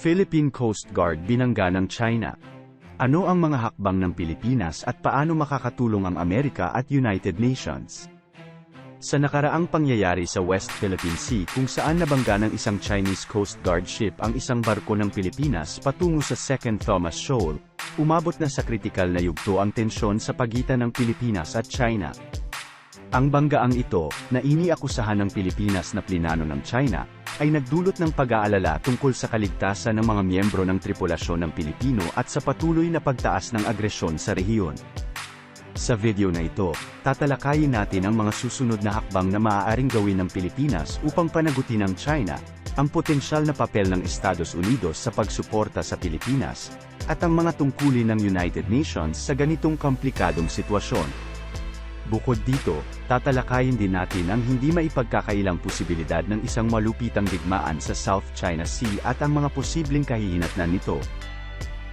Philippine Coast Guard binangga ng China. Ano ang mga hakbang ng Pilipinas at paano makakatulong ang Amerika at United Nations? Sa nakaraang pangyayari sa West Philippine Sea kung saan nabangga ng isang Chinese Coast Guard ship ang isang barko ng Pilipinas patungo sa Second Thomas Shoal, umabot na sa kritikal na yugto ang tensyon sa pagitan ng Pilipinas at China. Ang banggaang ito, na iniakusahan ng Pilipinas na plinano ng China, ay nagdulot ng pag-aalala tungkol sa kaligtasan ng mga miyembro ng tripulasyon ng Pilipino at sa patuloy na pagtaas ng agresyon sa rehiyon. Sa video na ito, tatalakayin natin ang mga susunod na hakbang na maaaring gawin ng Pilipinas upang panagutin ng China, ang potensyal na papel ng Estados Unidos sa pagsuporta sa Pilipinas, at ang mga tungkulin ng United Nations sa ganitong komplikadong sitwasyon. Bukod dito, tatalakayin din natin ang hindi maipagkakailang posibilidad ng isang malupitang digmaan sa South China Sea at ang mga posibleng kahihinatnan nito.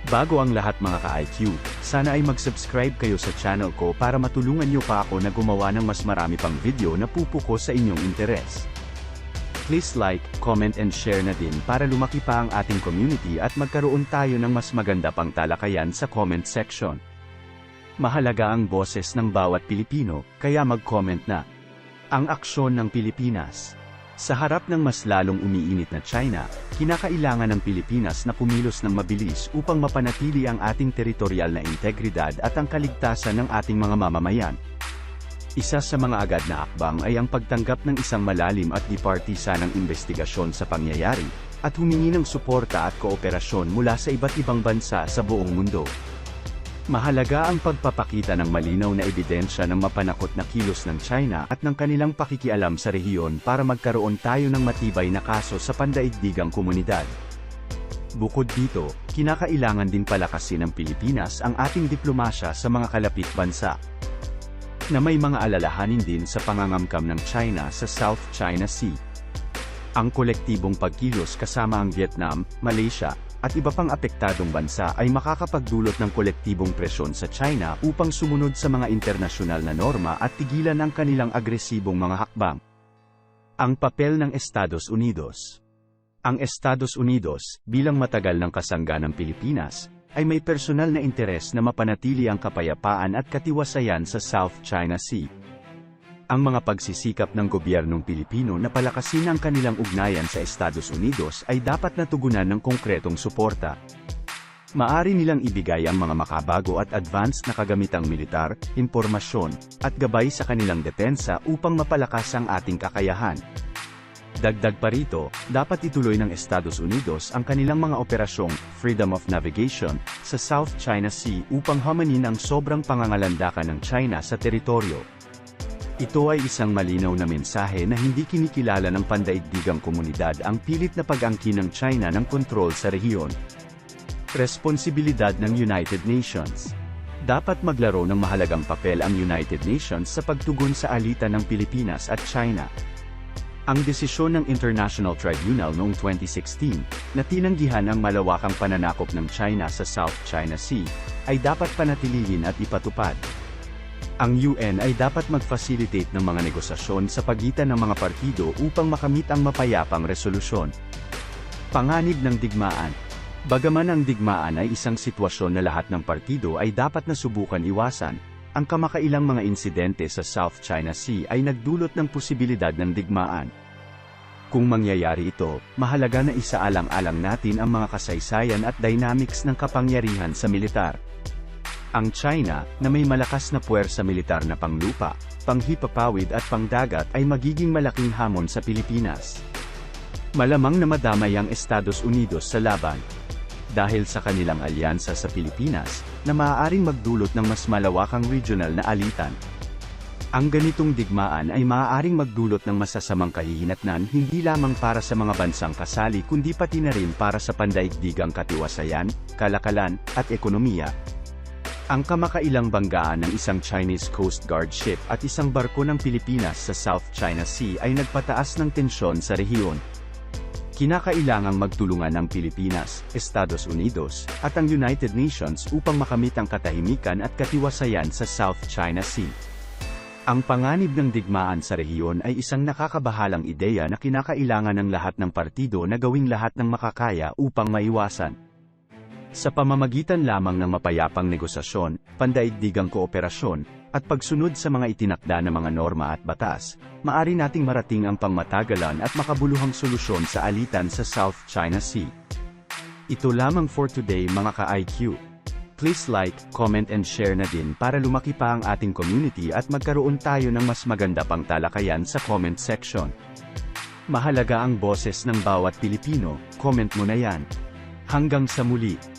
Bago ang lahat mga ka-IQ, sana ay mag-subscribe kayo sa channel ko para matulungan niyo pa ako na gumawa ng mas marami pang video na pupuko sa inyong interes. Please like, comment and share na din para lumaki pa ang ating community at magkaroon tayo ng mas maganda pang talakayan sa comment section. Mahalaga ang boses ng bawat Pilipino, kaya mag-comment na. Ang aksyon ng Pilipinas Sa harap ng mas lalong umiinit na China, kinakailangan ng Pilipinas na kumilos ng mabilis upang mapanatili ang ating teritorial na integridad at ang kaligtasan ng ating mga mamamayan. Isa sa mga agad na akbang ay ang pagtanggap ng isang malalim at dipartisanang investigasyon sa pangyayari, at humingi ng suporta at kooperasyon mula sa iba't ibang bansa sa buong mundo. Mahalaga ang pagpapakita ng malinaw na ebidensya ng mapanakot na kilos ng China at ng kanilang pakikialam sa rehiyon para magkaroon tayo ng matibay na kaso sa pandaigdigang komunidad. Bukod dito, kinakailangan din palakasin ng Pilipinas ang ating diplomasya sa mga kalapit bansa na may mga alalahanin din sa pangangamkam ng China sa South China Sea. Ang kolektibong pagkilos kasama ang Vietnam, Malaysia, at iba pang apektadong bansa ay makakapagdulot ng kolektibong presyon sa China upang sumunod sa mga internasyonal na norma at tigilan ang kanilang agresibong mga hakbang. Ang papel ng Estados Unidos Ang Estados Unidos, bilang matagal ng kasangga ng Pilipinas, ay may personal na interes na mapanatili ang kapayapaan at katiwasayan sa South China Sea. Ang mga pagsisikap ng gobyernong Pilipino na palakasin ang kanilang ugnayan sa Estados Unidos ay dapat natugunan ng konkretong suporta. Maari nilang ibigay ang mga makabago at advanced na kagamitang militar, impormasyon, at gabay sa kanilang depensa upang mapalakas ang ating kakayahan. Dagdag pa rito, dapat ituloy ng Estados Unidos ang kanilang mga operasyong Freedom of Navigation sa South China Sea upang hamanin ang sobrang pangangalandakan ng China sa teritoryo. Ito ay isang malinaw na mensahe na hindi kinikilala ng pandaigdigang komunidad ang pilit na pag-angkin ng China ng kontrol sa rehiyon. Responsibilidad ng United Nations Dapat maglaro ng mahalagang papel ang United Nations sa pagtugon sa alitan ng Pilipinas at China. Ang desisyon ng International Tribunal noong 2016, na tinanggihan ang malawakang pananakop ng China sa South China Sea, ay dapat panatilihin at ipatupad. Ang UN ay dapat mag-facilitate ng mga negosasyon sa pagitan ng mga partido upang makamit ang mapayapang resolusyon. Panganib ng digmaan Bagaman ang digmaan ay isang sitwasyon na lahat ng partido ay dapat na subukan iwasan, ang kamakailang mga insidente sa South China Sea ay nagdulot ng posibilidad ng digmaan. Kung mangyayari ito, mahalaga na isaalang-alang natin ang mga kasaysayan at dynamics ng kapangyarihan sa militar. Ang China, na may malakas na puwersa militar na panglupa, panghipapawid at pangdagat ay magiging malaking hamon sa Pilipinas. Malamang na madamay ang Estados Unidos sa laban. Dahil sa kanilang alyansa sa Pilipinas, na maaaring magdulot ng mas malawakang regional na alitan. Ang ganitong digmaan ay maaaring magdulot ng masasamang kahihinatnan hindi lamang para sa mga bansang kasali kundi pati na rin para sa pandaigdigang katiwasayan, kalakalan, at ekonomiya. Ang kamakailang banggaan ng isang Chinese Coast Guard ship at isang barko ng Pilipinas sa South China Sea ay nagpataas ng tensyon sa rehiyon. Kinakailangang magtulungan ng Pilipinas, Estados Unidos, at ang United Nations upang makamit ang katahimikan at katiwasayan sa South China Sea. Ang panganib ng digmaan sa rehiyon ay isang nakakabahalang ideya na kinakailangan ng lahat ng partido na gawing lahat ng makakaya upang maiwasan. Sa pamamagitan lamang ng mapayapang negosasyon, pandaigdigang kooperasyon, at pagsunod sa mga itinakda na mga norma at batas, maari nating marating ang pangmatagalan at makabuluhang solusyon sa alitan sa South China Sea. Ito lamang for today mga ka-IQ. Please like, comment and share na din para lumaki pa ang ating community at magkaroon tayo ng mas maganda pang talakayan sa comment section. Mahalaga ang boses ng bawat Pilipino, comment mo na yan. Hanggang sa muli.